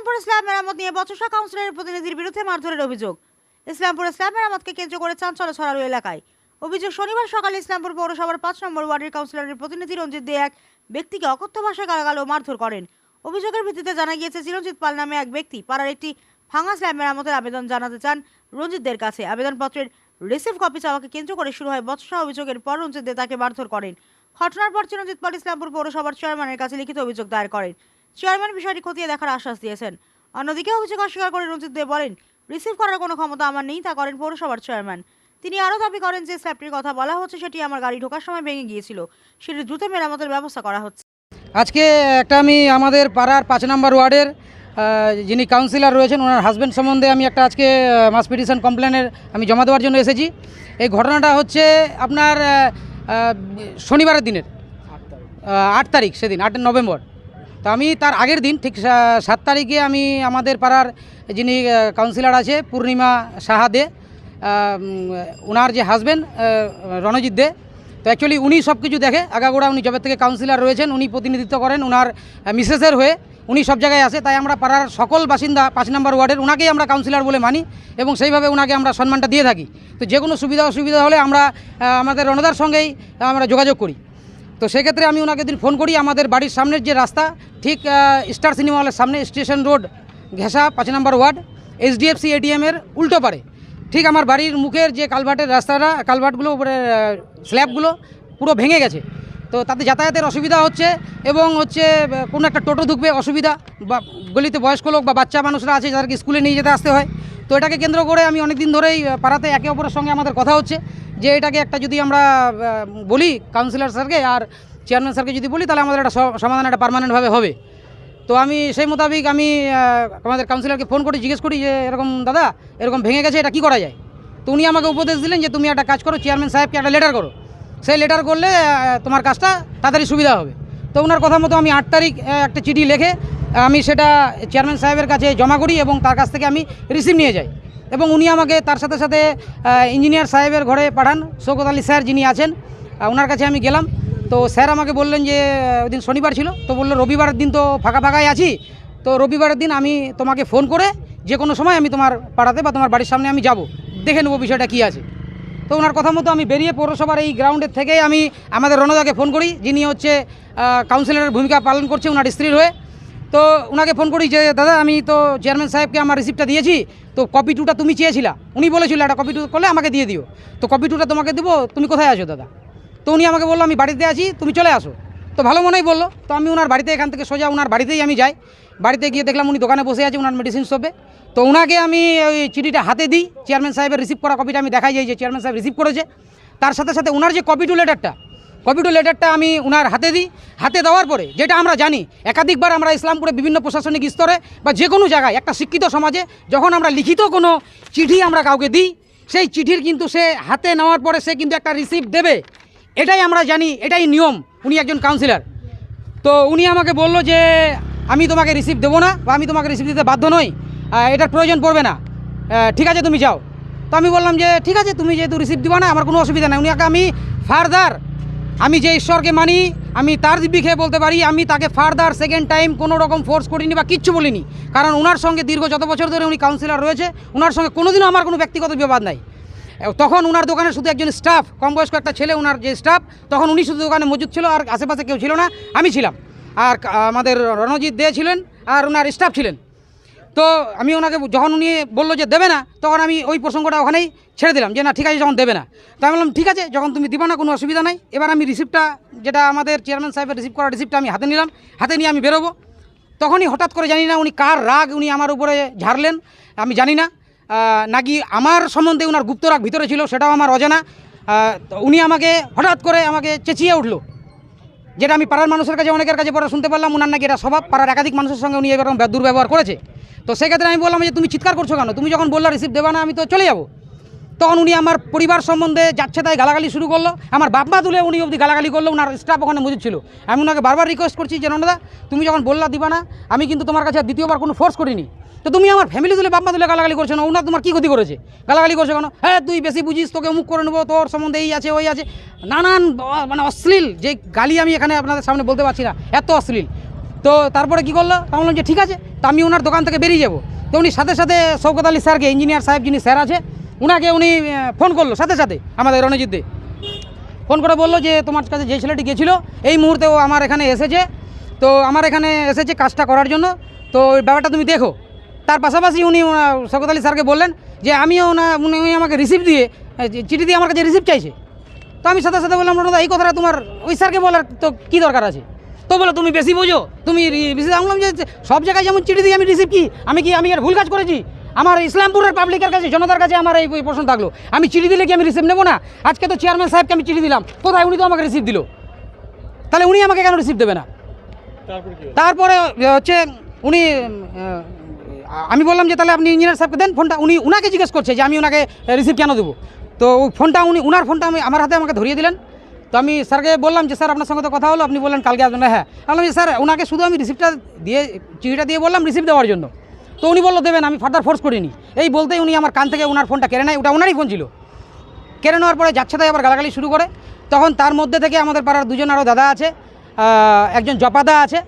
ইসলামপুর ইসলাম মেরামত নিয়ে বচসা কাউন্সিলরের প্রতিনিধির বিরুদ্ধে মারধরের অভিযোগ। ইসলামপুর ইসলাম মেরামতকে কেন্দ্র করে চাঞ্চল্য ছড়ালো এলাকায়। অভিযোগ, শনিবার সকালে ইসলামপুর পৌরসভার পাঁচ নম্বর ওয়ার্ডের কাউন্সিলরের প্রতিনিধি রঞ্জিত দে এক ব্যক্তিকে অকথ্য ভাষায় গালাগাল ও মারধর করেন। অভিযোগের ভিত্তিতে জানা গিয়েছে, চিরঞ্জিত পাল নামে এক ব্যক্তি পাড়ার একটি ভাঙা স্ল্যাব মেরামতের আবেদন জানাতে চান রঞ্জিতদের কাছে। আবেদনপত্রের রিসিভ কপি চাওয়াকে কেন্দ্র করে শুরু হয় বচসা অভিযোগের পর রঞ্জিত দে তাকে মারধর করেন। ঘটনার পর চিরঞ্জিত পাল ইসলামপুর পৌরসভার চেয়ারম্যানের কাছে লিখিত অভিযোগ দায়ের করেন। চেয়ারম্যান বিষয়টি খতিয়ে দেখার আশ্বাস দিয়েছেন। অন্যদিকে অভিযোগ অস্বীকার করে রঞ্জিত দে বলেন, রিসিভ করার কোনো ক্ষমতা আমার নেই, তা করেন পৌরসভার চেয়ারম্যান। তিনি আরও দাবি করেন যে স্ল্যাবটির কথা বলা হচ্ছে, সেটি আমার গাড়ি ঢোকার সময় ভেঙে গিয়েছিল। সেটি দ্রুত মেরামতের ব্যবস্থা করা হচ্ছে। আজকে একটা আমি আমাদের পাড়ার পাঁচ নম্বর ওয়ার্ডের যিনি কাউন্সিলর রয়েছেন, ওনার হাজব্যান্ড সম্বন্ধে আমি একটা আজকে মাস পিটিশন কমপ্লেনের আমি জমা দেওয়ার জন্য এসেছি। এই ঘটনাটা হচ্ছে আপনার শনিবারের দিনের আট তারিখ, সেদিন, আট নভেম্বর। তো আমি তার আগের দিন ঠিক সাত তারিখে আমি আমাদের পাড়ার যিনি কাউন্সিলর আছে, পূর্ণিমা সাহা দে ওনার যে হাজব্যান্ড রণজিৎ দে, তো অ্যাকচুয়ালি উনি সব কিছু দেখে, আগাগোড়া উনি জবের থেকে কাউন্সিলর রয়েছেন, উনি প্রতিনিধিত্ব করেন ওনার মিসেসের হয়ে, উনি সব জায়গায় আসে তাই আমরা পাড়ার সকল বাসিন্দা, পাঁচ নম্বর ওয়ার্ডের ওনাকেই আমরা কাউন্সিলর বলে মানি এবং সেইভাবে ওনাকে আমরা সম্মানটা দিয়ে থাকি। তো যে কোনো সুবিধা অসুবিধা হলে আমরা আমাদের রণদার সঙ্গেই আমরা যোগাযোগ করি। তো সেক্ষেত্রে আমি ওনাকে দিন ফোন করি, আমাদের বাড়ির সামনের যে রাস্তা, ঠিক স্টার সিনেমা হলের সামনে, স্টেশন রোড, ঘেঁষা, পাঁচ নম্বর ওয়ার্ড, এইচডিএফসি এটিএমের উল্টো পারে। ঠিক আমার বাড়ির মুখের যে কালভার্টের রাস্তাটা, কালভার্টগুলো, উপরে স্ল্যাবগুলো পুরো ভেঙে গেছে। তো তাতে যাতায়াতের অসুবিধা হচ্ছে এবং হচ্ছে কোনো একটা টোটো ঢুকবে, অসুবিধা বা গলিতে বয়স্ক লোক বা বাচ্চা মানুষরা আছে, যাদেরকে স্কুলে নিয়ে যেতে আসতে হয়। তো এটাকে কেন্দ্র করে আমি অনেক দিন ধরেই পাড়াতে একে অপরের সঙ্গে আমাদের কথা হচ্ছে যে এটাকে একটা যদি আমরা বলি কাউন্সিলর স্যারকে আর চেয়ারম্যান স্যারকে যদি বলি, তাহলে আমাদের একটা সমাধান একটা পার্মানেন্টভাবে হবে। তো আমি সেই মোতাবিক আমি আমাদের কাউন্সিলরকে ফোন করে, জিজ্ঞেস করি যে, এরকম দাদা, এরকম ভেঙে গেছে, এটা কী করা যায়? তো উনি আমাকে উপদেশ দিলেন যে, তুমি একটা কাজ করো চেয়ারম্যান সাহেবকে একটা লেটার করো। সেই লেটার করলে তোমার কাজটা তাড়াতাড়ি সুবিধা হবে। তো ওনার কথা মতো আমি আট তারিখ একটা চিঠি লিখে আমি সেটা চেয়ারম্যান সাহেবের কাছে জমা করি এবং তার কাছ থেকে আমি রিসিভ নিয়ে যাই। এবং উনি আমাকে তার সাথে সাথে ইঞ্জিনিয়ার সাহেবের ঘরে পাঠান। শৌকত আলী স্যার যিনি আছেন ওনার কাছে আমি গেলাম। তো স্যার আমাকে বললেন যে ওই দিন শনিবার ছিল। তো বলল, রবিবারের দিন তো ফাঁকা ফাঁকাই আছি। তো রবিবারের দিন আমি তোমাকে ফোন করে যে কোনো সময় আমি তোমার পাড়াতে বা তোমার বাড়ির সামনে আমি যাব। দেখে নেব বিষয়টা কী আছে। তো ওনার কথা মতো আমি বেরিয়ে পৌরসভার এই গ্রাউন্ডের থেকে আমি আমাদের রণদাকে ফোন করি। যিনি হচ্ছে কাউন্সিলরের ভূমিকা পালন করছে ওনার স্ত্রীর হয়ে। তো ওনাকে ফোন করি যে, দাদা, আমি তো চেয়ারম্যান সাহেবকে আমার রিসিপ্টটা দিয়েছি, তো কপি টুটা তুমি চেয়েছিলা। উনি বলেছিল, একটা কপি টু করলে আমাকে দিয়ে দিও। তো কপি টুটা তোমাকে দেবো, তুমি কোথায় আছো, দাদা? তো উনি আমাকে বলল, আমি বাড়িতে আছি, তুমি চলে আসো। তো ভালো মনেই বলল। তো আমি ওনার বাড়িতে, এখান থেকে সোজা ওনার বাড়িতেই আমি যাই। বাড়িতে গিয়ে দেখলাম উনি দোকানে বসে আছে ওনার মেডিসিন শপে তো ওনাকে আমি ওই চিঠিটা হাতে দিই চেয়ারম্যান সাহেবের রিসিভ করা কপিটা আমি দেখাই যাই যে চেয়ারম্যান সাহেব রিসিভ করেছে। তার সাথে সাথে ওনার যে কপি টু লেটারটা কপি টু লেটারটা আমি ওনার হাতে দিই। হাতে দেওয়ার পরে যেটা আমরা জানি, একাধিকবার আমরা ইসলামপুরে বিভিন্ন প্রশাসনিক স্তরে বা যে কোনো জায়গায় একটা শিক্ষিত সমাজে যখন আমরা লিখিত কোনো চিঠি আমরা কাউকে দিই, সেই চিঠির কিন্তু সে হাতে নেওয়ার পরে সে কিন্তু একটা রিসিপ্ট দেবে। এটাই আমরা জানি, এটাই নিয়ম, উনি একজন কাউন্সিলর তো উনি আমাকে বলল যে, আমি তোমাকে রিসিভ দেবো না বা আমি তোমাকে রিসিভ দিতে বাধ্য নই। এটার প্রয়োজন পড়বে না। ঠিক আছে, তুমি যাও। তো আমি বললাম যে, ঠিক আছে, তুমি যেহেতু রিসিভ দিবা না, আমার কোনো অসুবিধা নেই। উনিকে আমি ফার্দার আমি যে ঈশ্বরকে মানি, আমি তার খেয়ে বলতে পারি, আমি তাকে ফার্দার সেকেন্ড টাইম কোনো রকম ফোর্স করিনি বা কিচ্ছু বলিনি। কারণ ওনার সঙ্গে দীর্ঘ যত বছর ধরে উনি কাউন্সিলর রয়েছে, ওনার সঙ্গে কোনোদিনও আমার কোনো ব্যক্তিগত বিবাদ নাই। তখন ওনার দোকানে শুধু একজন স্টাফ কম বয়স্ক একটা ছেলে ওনার যে স্টাফ তখন উনি শুধু দোকানে মজুদ ছিল আর আশেপাশে কেউ ছিল না, আমি ছিলাম। আর আমাদের রণজিৎ দে ছিলেন আর ওনার স্টাফ ছিলেন। তো আমি ওনাকে যখন উনি বলল যে দেবে না, তখন আমি ওই প্রসঙ্গটা ওখানেই ছেড়ে দিলাম, যে না, ঠিক আছে, যখন দেবে না। তো আমি বললাম, ঠিক আছে, যখন তুমি দিবা না, কোনো অসুবিধা নাই। এবার আমি রিসিপ্টটা যেটা আমাদের চেয়ারম্যান সাহেবের রিসিভ করা রিসিপ্টটা আমি হাতে নিলাম, হাতে নিয়ে আমি বেরোবো। তখনই হঠাৎ করে জানি না উনি কার রাগ, উনি আমার উপরে ঝাড়লেন, আমি জানি না। নাকি আমার সম্বন্ধে ওনার গুপ্ত রাগ ভিতরে ছিল, সেটাও আমার অজানা। উনি আমাকে হঠাৎ করে আমাকে চেঁচিয়ে উঠল। যেটা আমি পাড়ার মানুষের কাছে, অনেকের কাছে পরে শুনতে পারলাম, উনার নাকি এটা স্বভাব। পাড়ার একাধিক মানুষের সঙ্গে উনি এরকম ব্য- দুর্ব্যবহার করেছে। তো সেক্ষেত্রে আমি বললাম যে, তুমি চিৎকার করছ কেন? তুমি যখন বললা রিসিভ দেবা না, আমি তো চলে যাব। তখন উনি আমার পরিবার সম্বন্ধে যাচ্ছে তাই গালাগালি শুরু করল। আমার বাপমা তুলে উনি অবধি গালাগালি করল ওনার স্টাফ ওখানে মজুদ ছিল। আমি ওনাকে বারবার রিকোয়েস্ট করছি যে নন্দা তুমি যখন বললা দিবা না, আমি কিন্তু তোমার কাছে দ্বিতীয়বার কোনো ফোর্স করিনি। তো তুমি আমার ফ্যামিলি তুলে বাপমা তুলে গালাগালি করছ না ওনার তোমার কী ক্ষতি করেছে? গালাগালি করছ কেন? হ্যাঁ তুই বেশি বুঝিস, তোকে অমুক করে নেব, তোর সম্বন্ধে এই আছে, ওই আছে। নানান মানে অশ্লীল, যে গালি আমি এখানে আপনাদের সামনে বলতে পারছি না, এত অশ্লীল। তো তারপরে কি করল? তা বললাম যে, ঠিক আছে, তো আমি ওনার দোকান থেকে বেরিয়ে যাব। তো উনি সাথে সাথে শৌকত আলী স্যারকে ইঞ্জিনিয়ার সাহেব যিনি স্যার আছে উনাকে উনি ফোন করল, সাথে সাথে আমাদের রণজিৎ ফোন করে বলল যে, তোমার কাছে যে ছেলেটি গেছিল এই মুহূর্তে ও আমার এখানে এসেছে। তো আমার এখানে এসেছে কাজটা করার জন্য। তো ওই ব্যাপারটা তুমি দেখো। তার পাশাপাশি উনি শওকত আলী স্যারকে বললেন যে, আমিও ওনা উনি উনি আমাকে রিসিভ দিয়ে চিঠি দিয়ে আমার কাছে রিসিভ চাইছে। তো আমি সাথে সাথে বললাম, রণদা, এই কথাটা তোমার ওই স্যারকে বলার তো কী দরকার আছে? তো বলো তুমি বেশি বোঝো, তুমি রিসিভ আমি যে, সব জায়গায় যেমন চিঠি দিয়ে আমি রিসিভ কি? আমি কি, আমি আর ভুল কাজ করেছি? আমার ইসলামপুরের পাবলিকের কাছে জনতার কাছে আমার এই প্রশ্ন থাকল। আমি চিঠি দিলে কি আমি রিসিভ নেব না? আজকে তো চেয়ারম্যান সাহেবকে আমি চিঠি দিলাম। কোথায়? উনি তো আমাকে রিসিভ দিল। তাহলে উনি আমাকে কেন রিসিভ দেবে না? তারপরে হচ্ছে উনি আমি বললাম যে তাহলে আপনি ইঞ্জিনিয়ার সাহেবকে দেন ফোনটা উনি উনাকে জিজ্ঞেস করছে যে আমি ওনাকে রিসিভ কেন দেবো? তো ওই ফোনটা উনি উনার ফোনটা আমি আমার হাতে আমাকে ধরিয়ে দিলেন। তো আমি স্যারকে বললাম যে স্যার আপনার সঙ্গে তো কথা হলো। আপনি বললেন কালকে আসবেন হ্যাঁ। আমি বললাম যে স্যার ওনাকে শুধু আমি রিসিপ্টটা দিয়ে চিঠিটা দিয়ে বললাম রিসিভ দেওয়ার জন্য। তো উনি বলল, দেবেন, আমি ফার্দার ফোর্স করিনি। এই বলতেই উনি আমার কান থেকে ওনার ফোনটা কেড়ে নেয়। ওটা ওনারই ফোন ছিল। কেড়ে নেওয়ার পরে যাচ্ছে তাই আবার গালাগালি শুরু করে। তখন তার মধ্যে থেকে আমাদের পাড়ার দুজন আরও দাদা আছে একজন জপাদা আছে।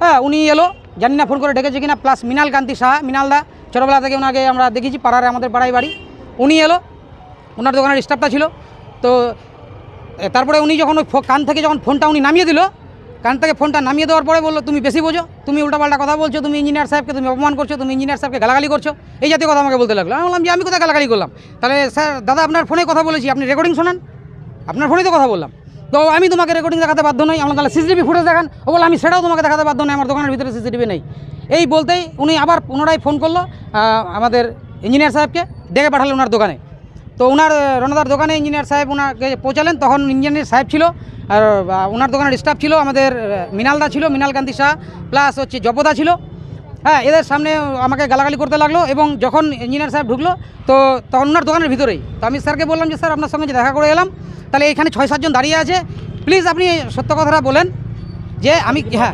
হ্যাঁ উনি এলো। জানি না ফোন করে ডেকেছে কিনা। প্লাস মিনাল কান্তি সাহা মিনালদা ছোটোবেলা থেকে ওনাকে আমরা দেখেছি পাড়ার আমাদের পাড়ায় বাড়ি। উনি এলো। ওনার দোকানের স্টাফটা ছিল। তো তারপরে উনি যখন ওই কান থেকে যখন ফোনটা উনি নামিয়ে দিল কান থেকে ফোনটা নামিয়ে দেওয়ার পরে বলল, তুমি বেশি বোঝো, তুমি উল্টাপাল্টা কথা বলছো, তুমি ইঞ্জিনিয়ার সাহেবকে তুমি অপমান করছ, তুমি ইঞ্জিনিয়ার সাহেবকে গালাগালি করছ। এই জাতীয় কথা আমাকে বলতে লাগল। আমি বললাম যে, আমি কোথায় গালাগালি করলাম? তাহলে স্যার, দাদা আপনার ফোনে কথা বলেছি, আপনি রেকর্ডিং শোনান। আপনার ফোনেই তো কথা বললাম। তো আমি তোমাকে রেকর্ডিং দেখাতে বাধ্য নই, আমার তাহলে সিসিটিভি ফুটেজ দেখান। ও বলে আমি সেটাও তোমাকে দেখাতে বাধ্য নই, আমার দোকানের ভিতরে সিসিটিভি নেই। এই বলতেই উনি আবার পুনরায় ফোন করল আমাদের ইঞ্জিনিয়ার সাহেবকে, ডেকে পাঠালেন ওনার দোকানে। তো ওনার রণদার দোকানে ইঞ্জিনিয়ার সাহেব ওনাকে পৌঁছালেন তখন ইঞ্জিনিয়ার সাহেব ছিল আর ওনার দোকানের স্টাফ ছিল আমাদের মিনালদা ছিল মিনাল কান্তি শাহ প্লাস হচ্ছে জপদা ছিল। হ্যাঁ এদের সামনে আমাকে গালাগালি করতে লাগল এবং যখন ইঞ্জিনিয়ার সাহেব ঢুকলো তো তখন ওনার দোকানের ভিতরেই তো আমি স্যারকে বললাম যে স্যার আপনার সঙ্গে যে দেখা করে এলাম তাহলে এখানে ছয় সাতজন দাঁড়িয়ে আছে। প্লিজ আপনি সত্য কথাটা বলেন যে আমি হ্যাঁ?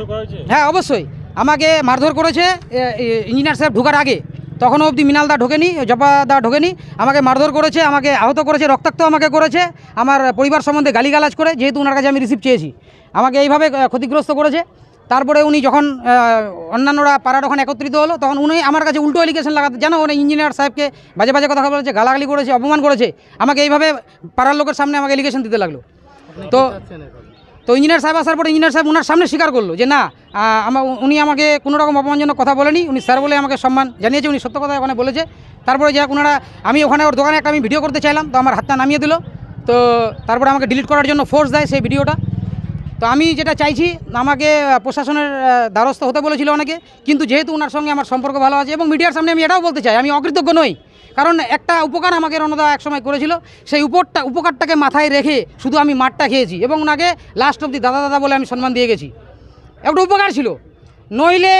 হ্যাঁ অবশ্যই। আমাকে মারধর করেছে ইঞ্জিনিয়ার সাহেব ঢোকার আগে। তখনও অবধি মিনালদা ঢোকেনি জপাদা ঢোকেনি, আমাকে মারধর করেছে, আমাকে আহত করেছে, রক্তাক্ত আমাকে করেছে, আমার পরিবার সম্বন্ধে গালিগালাজ করে, যেহেতু ওনার কাছে আমি রিসিভ চেয়েছি। আমাকে এইভাবে ক্ষতিগ্রস্ত করেছে। তারপরে উনি যখন অন্যান্যরা পাড়া যখন একত্রিত হলো, তখন উনি আমার কাছে উল্টো এলিগেশন লাগাতে, জানো উনি ইঞ্জিনিয়ার সাহেবকে বাজে বাজে কথা বলেছে, গালাগালি করেছে, অপমান করেছে, আমাকে এইভাবে পাড়ার লোকের সামনে আমাকে এলিগেশন দিতে লাগল। তো তো ইঞ্জিনিয়ার সাহেব আসার পরে ইঞ্জিনিয়ার সাহেব ওনার সামনে স্বীকার করল যে না আমার উনি আমাকে কোনো রকম অপমানজনক কথা বলেনি, উনি স্যার বলে আমাকে সম্মান জানিয়েছে, উনি সত্য কথা ওখানে বলেছে। তারপরে যাক ওনারা আমি ওখানে ওর দোকানে একটা আমি ভিডিও করতে চাইলাম, তো আমার হাতটা নামিয়ে দিল। তো তারপরে আমাকে ডিলিট করার জন্য ফোর্স দেয় সেই ভিডিওটা তো আমি যেটা চাইছি আমাকে প্রশাসনের দ্বারস্থ হতে বলেছিল অনেকে কিন্তু যেহেতু ওনার সঙ্গে আমার সম্পর্ক ভালো আছে এবং মিডিয়ার সামনে আমি এটাও বলতে চাই আমি অকৃতজ্ঞ নই। কারণ একটা উপকার আমাকে রণদা একসময় করেছিল সেই উপরটা উপকারটাকে মাথায় রেখে শুধু আমি মাঠটা খেয়েছি এবং ওনাকে লাস্ট অবধি দাদা দাদা বলে আমি সম্মান দিয়ে গেছি। একটা উপকার ছিল নইলে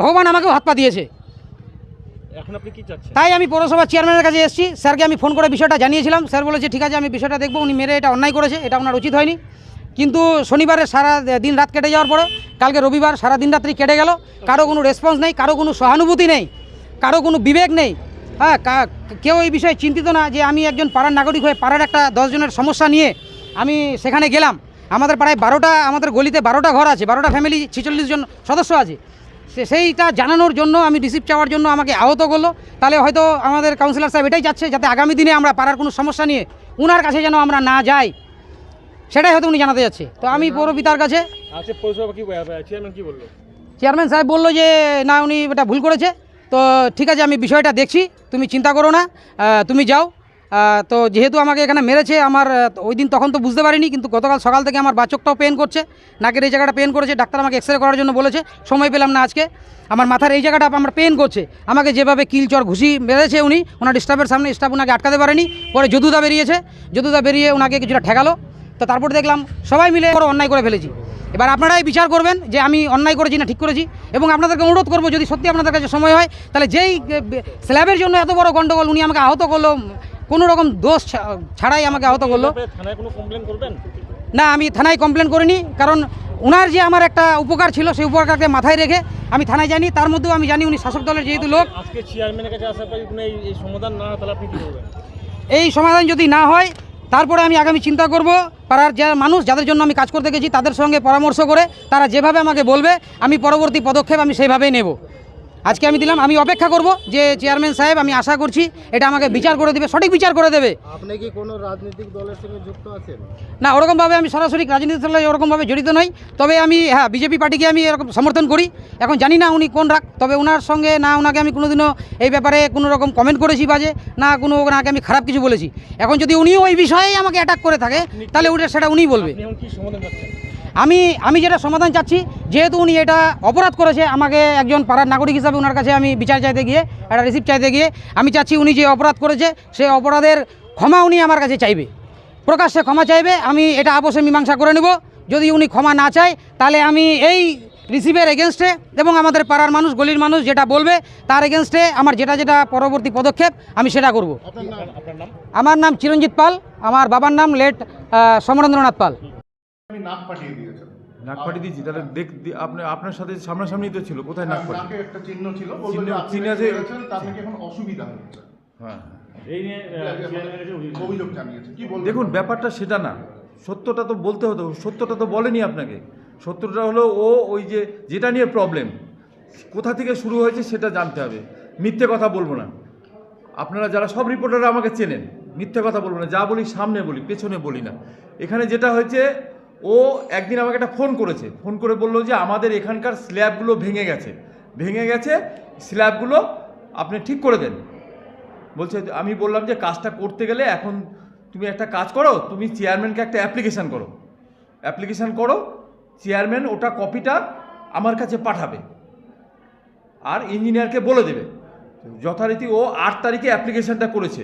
ভগবান আমাকেও হাত পা দিয়েছে। তাই আমি পৌরসভার চেয়ারম্যানের কাছে এসেছি স্যারকে আমি ফোন করে বিষয়টা জানিয়েছিলাম স্যার বলেছে ঠিক আছে আমি বিষয়টা দেখব। উনি মেরে এটা অন্যায় করেছে এটা ওনার উচিত হয়নি। কিন্তু শনিবারে সারা দিন রাত কেটে যাওয়ার পরে কালকে রবিবার সারা দিন রাত্রি কেটে গেল। কারও কোনো রেসপন্স নেই, কারও কোনো সহানুভূতি নেই, কারও কোনো বিবেক নেই। হ্যাঁ কেউ এই বিষয়ে চিন্তিত না যে আমি একজন পাড়ার নাগরিক হয়ে পাড়ার একটা দশজনের সমস্যা নিয়ে আমি সেখানে গেলাম। আমাদের পাড়ায় বারোটা, আমাদের গলিতে বারোটা ঘর আছে, বারোটা ফ্যামিলি ছেচল্লিশ জন সদস্য আছে। সেইটা জানানোর জন্য আমি রিসিভ চাওয়ার জন্য আমাকে আহত করল। তাহলে হয়তো আমাদের কাউন্সিলর সাহেব এটাই চাচ্ছে যাতে আগামী দিনে আমরা পাড়ার কোনো সমস্যা নিয়ে উনার কাছে যেন আমরা না যাই। সেটাই হয়তো উনি জানাতে যাচ্ছে। তো আমি পৌরপিতার কাছে পৌরসভা কি চেয়ারম্যান সাহেব বলল যে না উনি এটা ভুল করেছে। তো ঠিক আছে আমি বিষয়টা দেখছি। তুমি চিন্তা করো না। তুমি যাও। তো যেহেতু আমাকে এখানে মেরেছে আমার ওই দিন তখন তো বুঝতে পারিনি কিন্তু গতকাল সকাল থেকে আমার বাচকটাও পেন করছে। নাকের এই জায়গাটা পেন করেছে। ডাক্তার আমাকে এক্স রে করার জন্য বলেছে। সময় পেলাম না আজকে। আমার মাথার এই জায়গাটা আমার পেন করছে। আমাকে যেভাবে কিলচর ঘুষি মেরেছে উনি ওনার স্টাফের সামনে স্টাফ ওনাকে আটকাতে পারেনি। পরে যদুদা বেরিয়েছে। যদুদা বেরিয়ে ওনাকে কিছুটা ঠেকালো। তো তারপর দেখলাম সবাই মিলে বড় অন্যায় করে ফেলেছি। এবার আপনারাই বিচার করবেন যে আমি অন্যায় করেছি না ঠিক করেছি এবং আপনাদেরকে অনুরোধ করব যদি সত্যি আপনাদের কাছে সময় হয় তাহলে যেই স্ল্যাবের জন্য এত বড় গণ্ডগোল উনি আমাকে আহত করল কোনো রকম দোষ ছাড়াই আমাকে আহত করল। না আমি থানায় কমপ্লেন করিনি কারণ ওনার যে আমার একটা উপকার ছিল সেই উপকারকে মাথায় রেখে আমি থানায় জানি তার মধ্যেও আমি জানি উনি শাসক দলের যেহেতু লোক। এই সমাধান যদি না হয় তারপরে আমি আগামী চিন্তা করব, পাড়ার যে মানুষ যাদের জন্য আমি কাজ করতে গেছি তাদের সঙ্গে পরামর্শ করে তারা যেভাবে আমাকে বলবে, আমি পরবর্তী পদক্ষেপ আমি সেইভাবেই নেব। আজকে আমি দিলাম আমি অপেক্ষা করব যে চেয়ারম্যান সাহেব আমি আশা করছি এটা আমাকে বিচার করে দেবে সঠিক বিচার করে দেবে। আপনি কি কোনো রাজনৈতিক দলের সঙ্গে যুক্ত আছেন? না ওরকমভাবে আমি সরাসরি রাজনীতির সঙ্গে ওরকমভাবে জড়িত নই। তবে আমি হ্যাঁ বিজেপি পার্টিকে আমি এরকম সমর্থন করি। এখন জানি না উনি কোন রাগ তবে ওনার সঙ্গে না ওনাকে আমি কোনোদিনও এই ব্যাপারে কোনো রকম কমেন্ট করেছি বাজে না কোনো ওনাকে আমি খারাপ কিছু বলেছি। এখন যদি উনিও ওই বিষয়েই আমাকে অ্যাটাক করে থাকে তাহলে ওটা সেটা উনিই বলবে। আমি আমি যেটা সমাধান চাচ্ছি যেহেতু উনি এটা অপরাধ করেছে আমাকে একজন পাড়ার নাগরিক হিসাবে ওনার কাছে আমি বিচার চাইতে গিয়ে একটা রিসিপ্ট চাইতে গিয়ে আমি চাচ্ছি উনি যে অপরাধ করেছে সেই অপরাধের ক্ষমা উনি আমার কাছে চাইবে। প্রকাশ্যে ক্ষমা চাইবে আমি এটা আপোষে মীমাংসা করে নেব। যদি উনি ক্ষমা না চায় তাহলে আমি এই রিসিভের এগেনস্টে এবং আমাদের পাড়ার মানুষ গলির মানুষ যেটা বলবে তার এগেনস্টে আমার যেটা যেটা পরবর্তী পদক্ষেপ আমি সেটা করব। আমার নাম চিরঞ্জিত পাল আমার বাবার নাম লেট সমরেন্দ্রনাথ পাল। আপনি নাক পাঠিয়ে দিয়েছেন নাক পাঠিয়ে দিয়েছি তাহলে দেখ দি- আপনি আপনার সাথে সামনাসামনি তো ছিল কোথায় নাক পাঠিয়ে নাকে একটা চিহ্ন ছিল চিহ্ন- যে চিহ্ন আছে- তার নাকি এখন অসুবিধা হচ্ছে। হ্যাঁ এই নিয়ে কাছে অভিযোগ। অভিযোগ জানিয়েছে। কি বলবেন? দেখুন ব্যাপারটা সেটা না। সত্যটা তো বলতে হতো সত্যটা তো বলেনি আপনাকে। সত্যটা হলো ও ওই যে যেটা নিয়ে প্রবলেম কোথা থেকে শুরু হয়েছে সেটা জানতে হবে। মিথ্যে কথা বলব না। আপনারা যারা সব রিপোর্টাররা আমাকে চেনেন মিথ্যে কথা বলব না। যা বলি সামনে বলি পেছনে বলি না। এখানে যেটা হয়েছে ও একদিন আমাকে একটা ফোন করেছে। ফোন করে বলল যে, আমাদের এখানকার স্ল্যাবগুলো ভেঙে গেছে। ভেঙে গেছে, স্ল্যাবগুলো আপনি ঠিক করে দেন। বলছে, আমি বললাম যে, কাজটা করতে গেলে এখন তুমি একটা কাজ করো, তুমি চেয়ারম্যানকে একটা অ্যাপ্লিকেশান করো। অ্যাপ্লিকেশান করো, চেয়ারম্যান ওটা কপিটা আমার কাছে পাঠাবে আর ইঞ্জিনিয়ারকে বলে দেবে। যথারীতি ও আট তারিখে অ্যাপ্লিকেশানটা করেছে।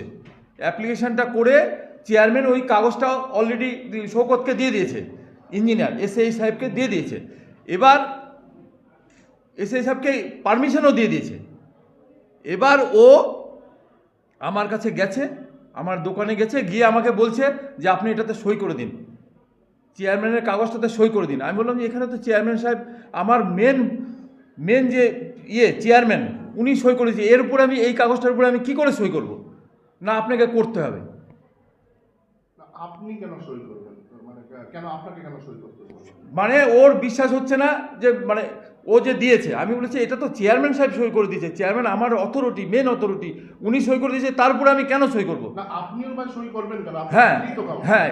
অ্যাপ্লিকেশানটা করে চেয়ারম্যান ওই কাগজটা অলরেডি শৌকতকে দিয়ে দিয়েছে। ইঞ্জিনিয়ার এসআই সাহেবকে দিয়ে দিয়েছে। এবার এসআই সাহেবকে পারমিশনও দিয়ে দিয়েছে। এবার ও আমার কাছে গেছে, আমার দোকানে গেছে, গিয়ে আমাকে বলছে যে, আপনি এটাতে সই করে দিন। চেয়ারম্যানের কাগজটাতে সই করে দিন। আমি বললাম যে, এখানে তো চেয়ারম্যান সাহেব, আমার মেন মেন যে ইয়ে চেয়ারম্যান উনি সই করেছে এর উপরে আমি, এই কাগজটার উপরে আমি কি করে সই করব? না, আপনাকে করতে হবে। আপনি কেন সই করবেন? কেন আপনাকে কেন সই করতে মানে ওর বিশ্বাস হচ্ছে না যে মানে ও যে দিয়েছে আমি বলেছি এটা তো চেয়ারম্যান সাহেব সই করে দিয়েছে চেয়ারম্যান আমার অথরিটি মেন অথরিটি উনি সই করে দিয়েছে তারপরে আমি কেন সই করব? না সই করবেন হ্যাঁ হ্যাঁ।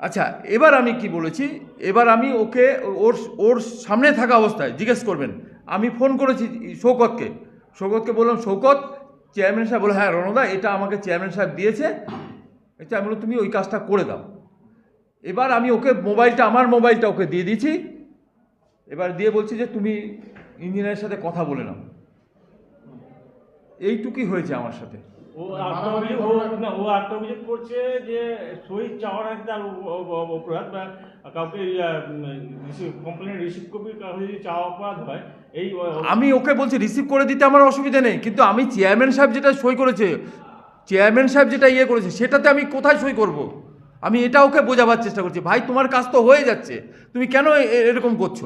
আচ্ছা এবার আমি কি বলেছি এবার আমি ওকে ওর ওর সামনে থাকা অবস্থায় জিজ্ঞেস করবেন। আমি ফোন করেছি শৌকতকে শৌকতকে বললাম শৌকত চেয়ারম্যান সাহেব বলে হ্যাঁ রণদা এটা আমাকে চেয়ারম্যান সাহেব দিয়েছে। এটা আমি বললাম তুমি ওই কাজটা করে দাও। এবার আমি ওকে মোবাইলটা আমার মোবাইলটা ওকে দিয়ে দিয়েছি। এবার দিয়ে বলছি যে তুমি ইঞ্জিনিয়ারের সাথে কথা বলে নাও। এইটুকুই হয়েছে আমার সাথে। ও আরেকটা অভিযোগ করছে যে সই চাওয়ার আগে তার অপরাধ বা কাউকে কমপ্লেন রিসিভ কপি কাউকে যদি চাওয়া অপরাধ হয় এই আমি ওকে বলছি রিসিভ করে দিতে আমার অসুবিধা নেই। কিন্তু আমি চেয়ারম্যান সাহেব যেটা সই করেছে চেয়ারম্যান সাহেব যেটা ইয়ে করেছে সেটাতে আমি কোথায় সই করব? আমি এটা ওকে বোঝাবার চেষ্টা করছি ভাই তোমার কাজ তো হয়ে যাচ্ছে তুমি কেন এ- এরকম করছ?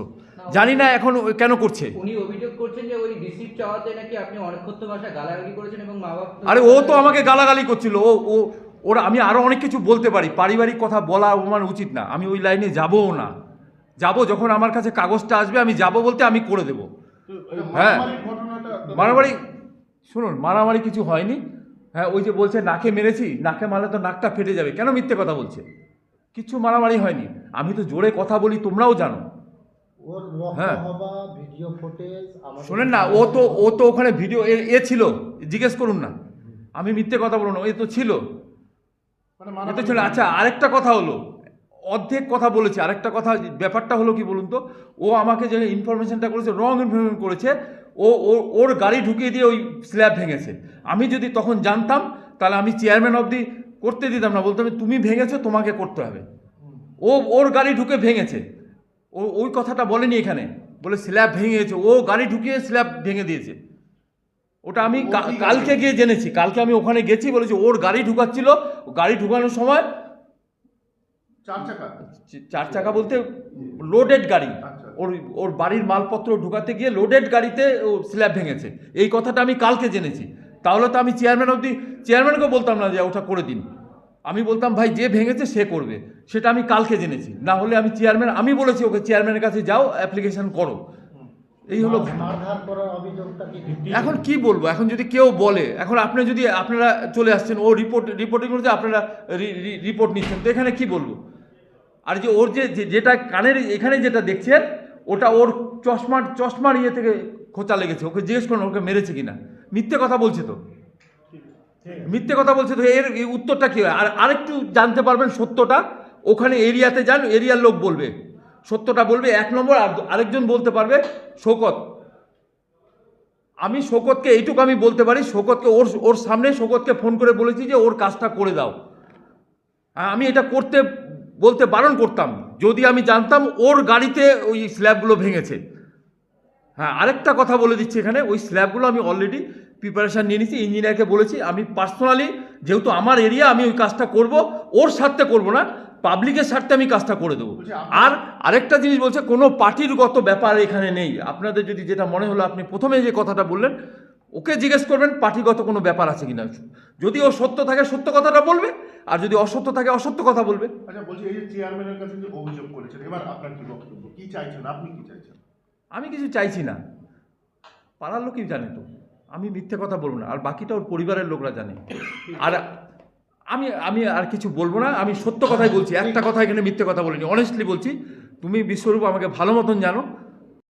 জানি না এখন ও কেন করছে। উনি অভিযোগ করছেন যে ওই রিসিপ্ট চাওয়াতে নাকি আপনি অনক্ষত্য ভাষায় গালাগালি করেছেন এবং মা বাবা আরে ও তো আমাকে গালাগালি করছিল ও ও ওরা আমি আরও অনেক কিছু বলতে পারি পারিবারিক কথা বলা আমার উচিত না আমি ওই লাইনে যাবও না। যাব যখন আমার কাছে কাগজটা আসবে আমি যাব বলতে আমি করে দেবো। হ্যাঁ। মারামারি শুনুন মারামারি কিছু হয়নি হ্যাঁ ওই যে বলছে নাকে মেরেছি নাকে মারলে তো নাকটা ফেটে যাবে। কেন মিথ্যে কথা বলছে? কিছু মারামারি হয়নি। আমি তো জোরে কথা বলি তোমরাও জানো। হ্যাঁ। শোনেন না ও তো ও তো ওখানে ভিডিও এ এ ছিল। জিজ্ঞেস করুন না। আমি মিথ্যে কথা বলব না এ তো ছিল। মানে তো ছিল। আচ্ছা আরেকটা কথা হলো অর্ধেক কথা বলেছে। আরেকটা কথা ব্যাপারটা হলো কি বলুন তো? ও আমাকে যে ইনফরমেশনটা করেছে রং ইনফরমেশন করেছে ও ওর ওর গাড়ি ঢুকিয়ে দিয়ে ওই স্ল্যাব ভেঙেছে। আমি যদি তখন জানতাম তাহলে আমি চেয়ারম্যান অবধি করতে দিতাম না। বলতাম তুমি ভেঙেছো তোমাকে করতে হবে। ও ওর গাড়ি ঢুকে ভেঙেছে। ও ওই কথাটা বলেনি এখানে। বলে স্ল্যাব ভেঙে গেছে ও গাড়ি ঢুকিয়ে স্ল্যাব ভেঙে দিয়েছে। ওটা আমি? কালকে গিয়ে জেনেছি। কালকে আমি ওখানে গেছি বলেছি ওর গাড়ি ঢুকাচ্ছিল। গাড়ি ঢুকানোর সময় চার চাকা। চার চাকা বলতে লোডেড গাড়ি। আচ্ছা। ওর ওর বাড়ির মালপত্র ঢুকাতে গিয়ে লোডেড গাড়িতে ও স্ল্যাব ভেঙেছে। এই কথাটা আমি কালকে জেনেছি। তাহলে তো আমি চেয়ারম্যান অবধি চেয়ারম্যানকে বলতাম না যে ওটা করে দিন। আমি বলতাম ভাই যে ভেঙেছে সে করবে। সেটা আমি কালকে জেনেছি। না হলে আমি চেয়ারম্যান আমি বলেছি ওকে চেয়ারম্যানের কাছে যাও অ্যাপ্লিকেশন করো। এই হলো এখন কি বলব? এখন যদি কেউ বলে এখন আপনি যদি আপনারা চলে আসছেন ও রিপোর্ট রিপোর্টিং করতে আপনারা রিপোর্ট নিচ্ছেন। তো এখানে কি বলব? আর যে ওর যে- যেটা কানের এখানে যেটা দেখছেন ওটা ওর চশমার চশমার ইয়ে থেকে খোঁচা লেগেছে। ওকে জিজ্ঞেস করুন ওকে মেরেছে কিনা? মিথ্যে কথা বলছে তো। মিথ্যে কথা বলছে তো, এর উত্তরটা কী হয়? আর আরেকটু জানতে পারবেন সত্যটা। ওখানে এরিয়াতে যান, এরিয়ার লোক বলবে। সত্যটা বলবে এক নম্বর, আর আরেকজন বলতে পারবে শোকত। আমি শোকতকে এইটুকু আমি বলতে পারি, শোকতকে ওর ওর সামনে শোকতকে ফোন করে বলেছি যে ওর কাজটা করে দাও। আমি এটা করতে বলতে বারণ করতাম। যদি আমি জানতাম ওর গাড়িতে ওই স্ল্যাবগুলো ভেঙেছে। হ্যাঁ আরেকটা কথা বলে দিচ্ছি এখানে। ওই স্ল্যাবগুলো আমি অলরেডি প্রিপারেশান নিয়ে নিয়েছি। ইঞ্জিনিয়ারকে বলেছি আমি পার্সোনালি যেহেতু আমার এরিয়া আমি ওই কাজটা করব। ওর স্বার্থে করব না পাবলিকের স্বার্থে আমি কাজটা করে দেবো। আর আরেকটা জিনিস বলছে কোনো পার্টিরগত ব্যাপার এখানে নেই। আপনাদের যদি যেটা মনে হলো আপনি প্রথমে যে কথাটা বললেন ওকে জিজ্ঞেস করবেন পার্টিগত কোনো ব্যাপার আছে কিনা? যদি ও সত্য থাকে সত্য কথাটা বলবে আর যদি অসত্য থাকে অসত্য কথা বলবে। আচ্ছা বলছি এই যে চেয়ারম্যানের কাছে যে অভিযোগ করেছেন এবার আপনার কি বক্তব্য? কি চাইছেন? আপনি কি চাইছেন? আমি কিছু চাইছি না। পাড়ার লোকই জানে তো। আমি মিথ্যে কথা বলব না আর বাকিটা ওর পরিবারের লোকরা জানে। আর আমি আমি আর কিছু বলব না আমি সত্য কথাই বলছি। একটা কথা এখানে মিথ্যে কথা বলিনি। অনেস্টলি বলছি তুমি বিশ্বরূপ আমাকে ভালো মতন জানো